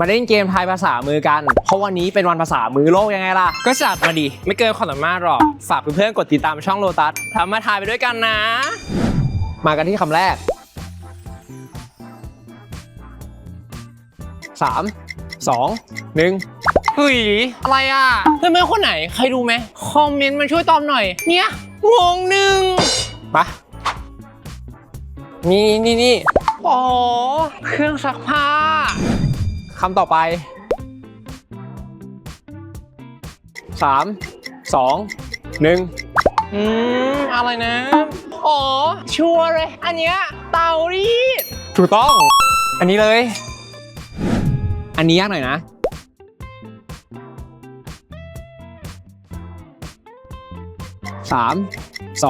มาเล่นเกมทายภาษามือกัน เพราะวันนี้เป็นวันภาษามือโลกยังไงล่ะ ก็จัดมาดิ ไม่เกินความสามารถหรอก ฝากเพื่อนๆกดติดตามช่องโลตัสทำมาทายไปด้วยกันนะ มากันที่คำแรก 3 2 1เฮ้ยอะไรอะเพื่อนๆคนไหน ใครรู้ไหมคอมเมนต์มาช่วยตอบหน่อย เนี่ยงงหนึ่งมานี่นี่นี่อ๋อ เครื่องซักผ้า คำต่อไป 3 2 1 อืม อะไรนะ อ๋อ ชัวร์เลย อันเนี้ยเตารีดถูกต้อง อันนี้เลย อันนี้ยากหน่อยนะสามส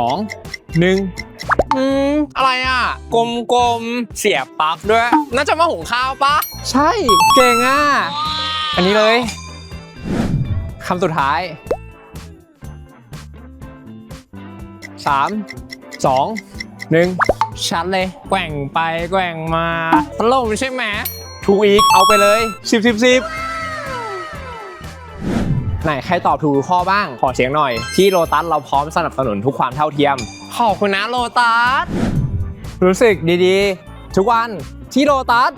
องหนึ่งอืมอะไรอะ กลมๆ เสียบปลั๊กด้วย น่าจะมาหุงข้าวปะ ใช่ เก่งอะ อันนี้เลยคำสุดท้ายสามสองหนึ่งชัดเลย แกว่งไปแกว่งมาพัดลมใช่ไหม ถูกอีก เอาไปเลยสิบสิบสิบ ไหนใครตอบถูกทุกข้อบ้าง ขอเสียงหน่อย ที่โลตัสเราพร้อมสนับสนุนทุกความเท่าเทียม ขอบคุณนะโลตัส รู้สึกดีๆ ทุกวันที่โลตัส